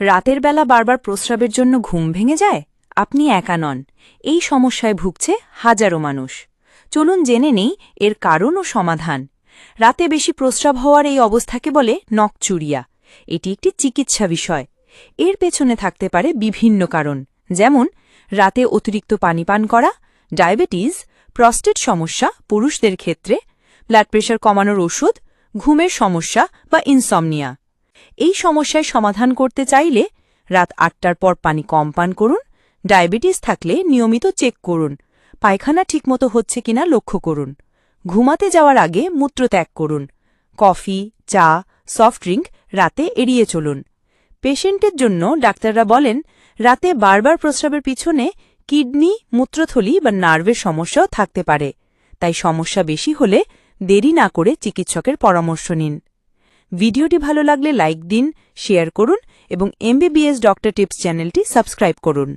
রাতের বেলা বারবার প্রস্রাবের জন্য ঘুম ভেঙে যায়? আপনি একা নন। এই সমস্যায় ভুগছে হাজারো মানুষ। চলুন জেনে নেই এর কারণ ও সমাধান। রাতে বেশি প্রস্রাব হওয়ার এই অবস্থাকে বলে নকচুরিয়া এটি একটি চিকিৎসা বিষয়। এর পেছনে থাকতে পারে বিভিন্ন কারণ, যেমন রাতে অতিরিক্ত পানি পান করা, ডায়াবেটিস, প্রস্টেট সমস্যা পুরুষদের ক্ষেত্রে, ব্লাড প্রেশার কমানোর ওষুধ, ঘুমের সমস্যা বা ইনসমনিয়া। এই সমস্যায় সমাধান করতে চাইলে রাত আটটার পর পানি কম পান করুন, ডায়াবেটিস থাকলে নিয়মিত চেক করুন, পায়খানা ঠিকমতো হচ্ছে কিনা লক্ষ্য করুন, ঘুমাতে যাওয়ার আগে মূত্র ত্যাগ করুন, কফি, চা, সফট ড্রিঙ্ক রাতে এড়িয়ে চলুন। পেশেন্টের জন্য ডাক্তাররা বলেন, রাতে বারবার প্রস্রাবের পিছনে কিডনি, মূত্রথলি বা নার্ভের সমস্যাও থাকতে পারে, তাই সমস্যা বেশি হলে দেরি না করে চিকিৎসকের পরামর্শ নিন। ভিডিওটি ভালো লাগলে লাইক দিন শেয়ার করুন এবং এমবিবিএস ডক্টর টিপস চ্যানেলটি সাবস্ক্রাইব করুন।